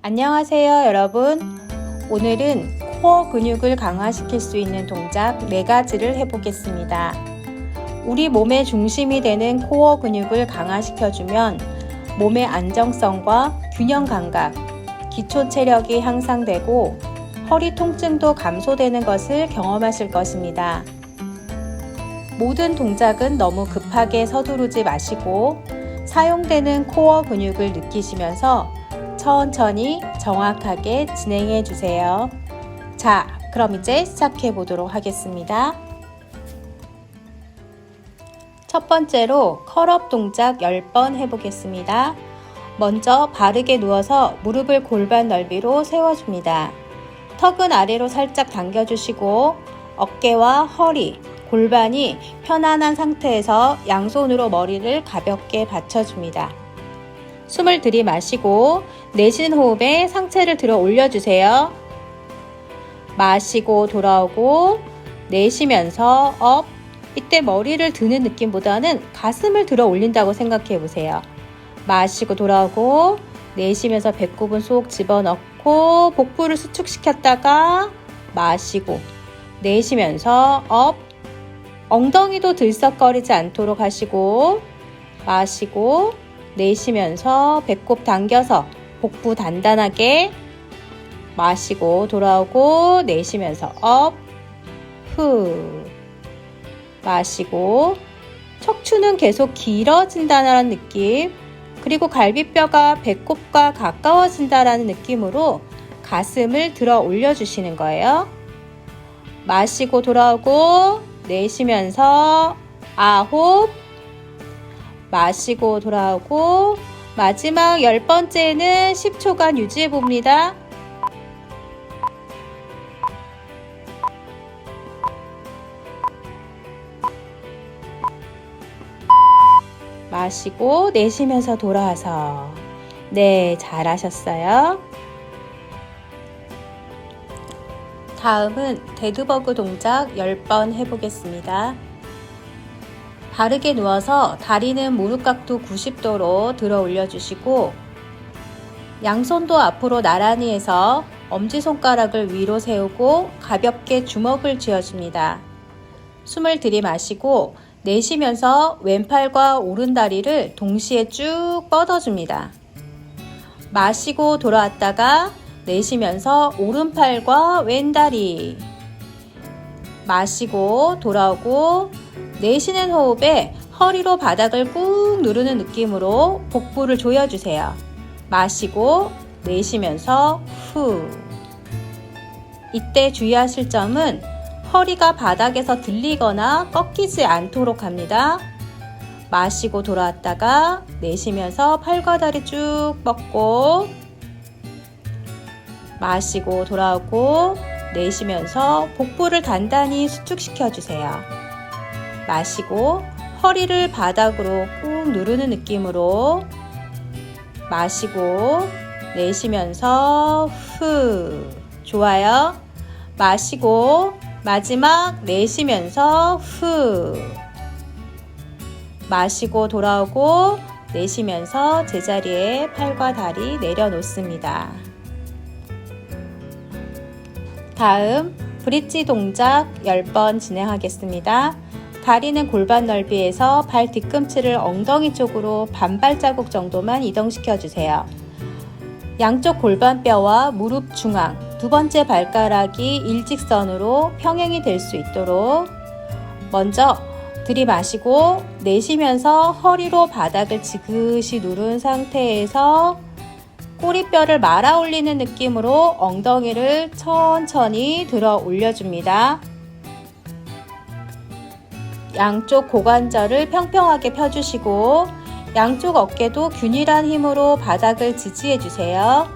안녕하세요, 여러분. 오늘은 코어 근육을 강화시킬 수 있는 동작 4가지를 해보겠습니다. 우리 몸의 중심이 되는 코어 근육을 강화시켜주면 몸의 안정성과 균형 감각, 기초 체력이 향상되고 허리 통증도 감소되는 것을 경험하실 것입니다. 모든 동작은 너무 급하게 서두르지 마시고 사용되는 코어 근육을 느끼시면서 천천히 정확하게 진행해 주세요. 자, 그럼 이제 시작해 보도록 하겠습니다. 첫 번째로 컬업 동작 10번 해보겠습니다. 먼저 바르게 누워서 무릎을 골반 넓이로 세워줍니다. 턱은 아래로 살짝 당겨주시고 어깨와 허리, 골반이 편안한 상태에서 양손으로 머리를 가볍게 받쳐줍니다. 숨을 들이마시고 내쉬는 호흡에 상체를 들어 올려주세요. 마시고 돌아오고 내쉬면서 업. 이때 머리를 드는 느낌보다는 가슴을 들어 올린다고 생각해 보세요. 마시고 돌아오고 내쉬면서 배꼽은 쏙 집어넣고 복부를 수축시켰다가 마시고 내쉬면서 업. 엉덩이도 들썩거리지 않도록 하시고 마시고 내쉬면서 배꼽 당겨서 복부 단단하게 마시고 돌아오고 내쉬면서 업, 후 마시고 척추는 계속 길어진다는 느낌. 그리고 갈비뼈가 배꼽과 가까워진다라는 느낌으로 가슴을 들어 올려주시는 거예요. 마시고 돌아오고 내쉬면서 아홉. 마시고 돌아오고 마지막 열 번째는 10초간 유지해 봅니다. 마시고 내쉬면서 돌아와서 네, 잘하셨어요. 다음은 데드버그 동작 10번 해보겠습니다. 바르게 누워서 다리는 무릎 각도 90도로 들어 올려주시고 양손도 앞으로 나란히 해서 엄지손가락을 위로 세우고 가볍게 주먹을 쥐어줍니다. 숨을 들이마시고 내쉬면서 왼팔과 오른다리를 동시에 쭉 뻗어줍니다. 마시고 돌아왔다가 내쉬면서 오른팔과 왼다리 마시고 돌아오고 내쉬는 호흡에 허리로 바닥을 꾹 누르는 느낌으로 복부를 조여주세요. 마시고 내쉬면서 후. 이때 주의하실 점은 허리가 바닥에서 들리거나 꺾이지 않도록 합니다. 마시고 돌아왔다가 내쉬면서 팔과 다리 쭉 뻗고 마시고 돌아오고 내쉬면서 복부를 단단히 수축시켜 주세요. 마시고 허리를 바닥으로 꾹 누르는 느낌으로 마시고 내쉬면서 후 좋아요. 마시고 마지막 내쉬면서 후 마시고 돌아오고 내쉬면서 제자리에 팔과 다리 내려놓습니다. 다음 브릿지 동작 10번 진행하겠습니다. 다리는 골반 넓이에서 발 뒤꿈치를 엉덩이 쪽으로 반발자국 정도만 이동시켜 주세요. 양쪽 골반뼈와 무릎 중앙, 두 번째 발가락이 일직선으로 평행이 될 수 있도록 먼저 들이마시고 내쉬면서 허리로 바닥을 지그시 누른 상태에서 꼬리뼈를 말아 올리는 느낌으로 엉덩이를 천천히 들어 올려줍니다. 양쪽 고관절을 평평하게 펴주시고 양쪽 어깨도 균일한 힘으로 바닥을 지지해 주세요.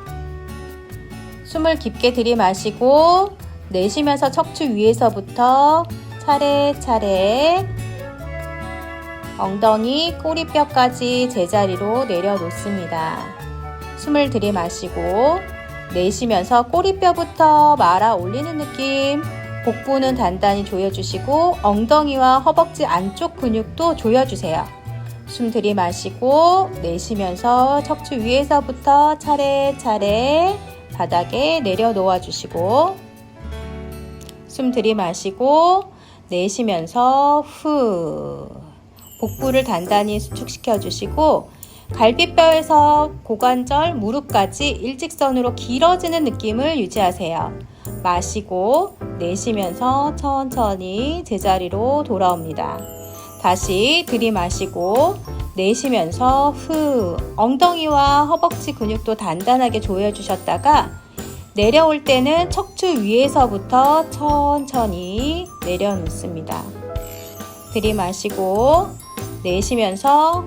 숨을 깊게 들이마시고 내쉬면서 척추 위에서부터 차례차례 엉덩이 꼬리뼈까지 제자리로 내려놓습니다. 숨을 들이마시고 내쉬면서 꼬리뼈부터 말아 올리는 느낌 복부는 단단히 조여주시고 엉덩이와 허벅지 안쪽 근육도 조여주세요. 숨 들이마시고 내쉬면서 척추 위에서부터 차례차례 바닥에 내려놓아 주시고 숨 들이마시고 내쉬면서 후 복부를 단단히 수축시켜 주시고 갈비뼈에서 고관절, 무릎까지 일직선으로 길어지는 느낌을 유지하세요. 마시고 내쉬면서 천천히 제자리로 돌아옵니다. 다시 들이마시고 내쉬면서 후 엉덩이와 허벅지 근육도 단단하게 조여주셨다가 내려올 때는 척추 위에서부터 천천히 내려놓습니다. 들이마시고 내쉬면서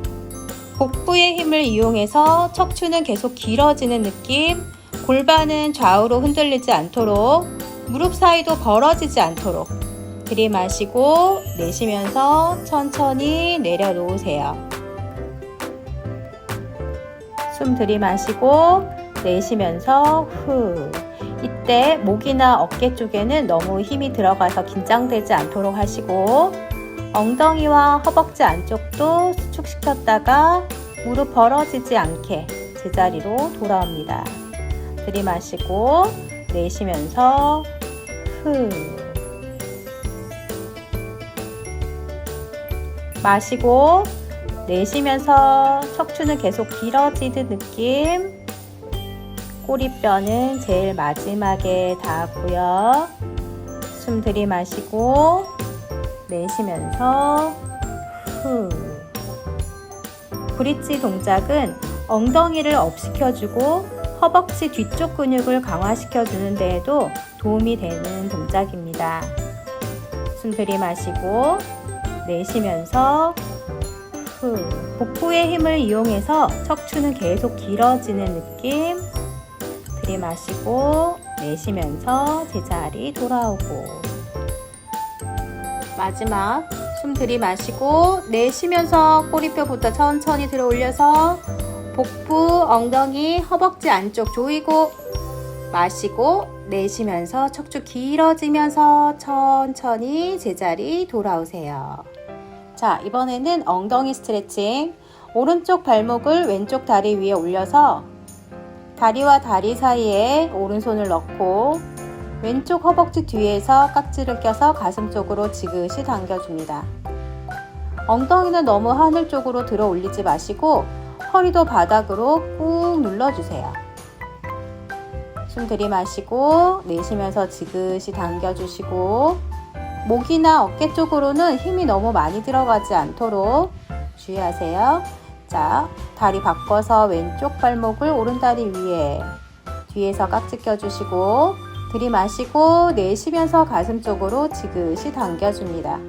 복부의 힘을 이용해서 척추는 계속 길어지는 느낌, 골반은 좌우로 흔들리지 않도록, 무릎 사이도 벌어지지 않도록 들이마시고 내쉬면서 천천히 내려놓으세요. 숨 들이마시고 내쉬면서 후. 이때 목이나 어깨 쪽에는 너무 힘이 들어가서 긴장되지 않도록 하시고 엉덩이와 허벅지 안쪽도 수축시켰다가 무릎 벌어지지 않게 제자리로 돌아옵니다. 들이마시고 내쉬면서 후. 마시고 내쉬면서 척추는 계속 길어지는 느낌. 꼬리뼈는 제일 마지막에 닿았고요. 숨 들이마시고 내쉬면서 후. 브릿지 동작은 엉덩이를 업시켜주고 허벅지 뒤쪽 근육을 강화시켜 주는 데에도 도움이 되는 동작입니다. 숨 들이마시고 내쉬면서 후. 복부의 힘을 이용해서 척추는 계속 길어지는 느낌. 들이마시고 내쉬면서 제자리 돌아오고. 마지막 숨 들이마시고 내쉬면서 꼬리뼈부터 천천히 들어 올려서 복부, 엉덩이, 허벅지 안쪽 조이고 마시고 내쉬면서 척추 길어지면서 천천히 제자리 돌아오세요. 자, 이번에는 엉덩이 스트레칭. 오른쪽 발목을 왼쪽 다리 위에 올려서 다리와 다리 사이에 오른손을 넣고 왼쪽 허벅지 뒤에서 깍지를 껴서 가슴 쪽으로 지그시 당겨줍니다. 엉덩이는 너무 하늘 쪽으로 들어 올리지 마시고 허리도 바닥으로 꾹 눌러주세요. 숨 들이마시고 내쉬면서 지그시 당겨주시고 목이나 어깨 쪽으로는 힘이 너무 많이 들어가지 않도록 주의하세요. 자, 다리 바꿔서 왼쪽 발목을 오른다리 위에 뒤에서 깍지 껴주시고 들이마시고 내쉬면서 가슴 쪽으로 지그시 당겨줍니다.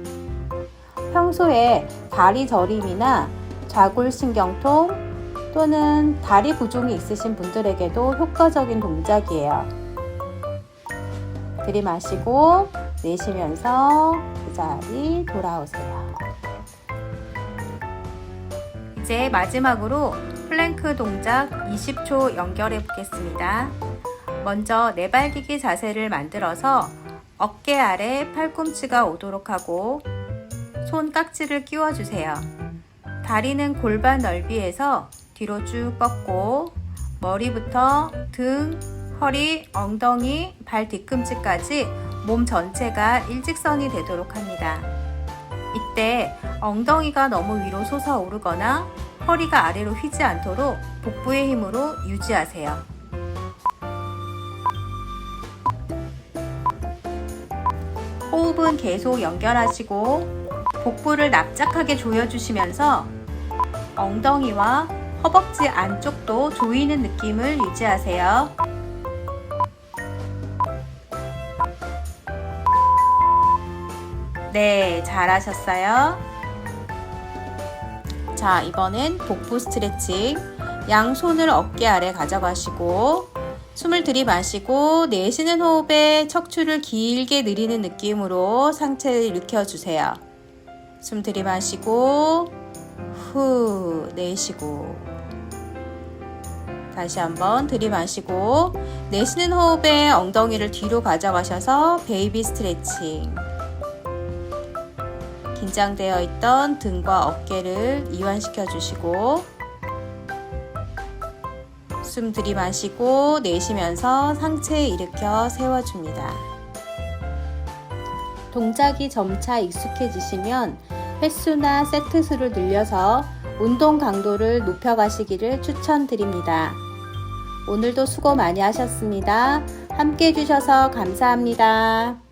평소에 다리 저림이나 좌골신경통 또는 다리 부종이 있으신 분들에게도 효과적인 동작이에요. 들이마시고 내쉬면서 그 자리 돌아오세요. 이제 마지막으로 플랭크 동작 20초 연결해 보겠습니다. 먼저 내발기기 자세를 만들어서 어깨 아래 팔꿈치가 오도록 하고 손 깍지를 끼워 주세요. 다리는 골반 넓이에서 뒤로 쭉 뻗고 머리부터 등, 허리, 엉덩이, 발 뒤꿈치까지 몸 전체가 일직선이 되도록 합니다. 이때 엉덩이가 너무 위로 솟아오르거나 허리가 아래로 휘지 않도록 복부의 힘으로 유지하세요. 호흡은 계속 연결하시고 복부를 납작하게 조여주시면서 엉덩이와 허벅지 안쪽도 조이는 느낌을 유지하세요. 네, 잘하셨어요. 자, 이번엔 복부 스트레칭. 양손을 어깨 아래 가져가시고 숨을 들이마시고 내쉬는 호흡에 척추를 길게 늘리는 느낌으로 상체를 일으켜주세요. 숨 들이마시고 후 내쉬고 다시 한번 들이마시고 내쉬는 호흡에 엉덩이를 뒤로 가져가셔서 베이비 스트레칭 긴장되어 있던 등과 어깨를 이완시켜 주시고 숨 들이마시고 내쉬면서 상체 일으켜 세워줍니다. 동작이 점차 익숙해지시면 횟수나 세트 수를 늘려서 운동 강도를 높여가시기를 추천드립니다. 오늘도 수고 많이 하셨습니다. 함께 해주셔서 감사합니다.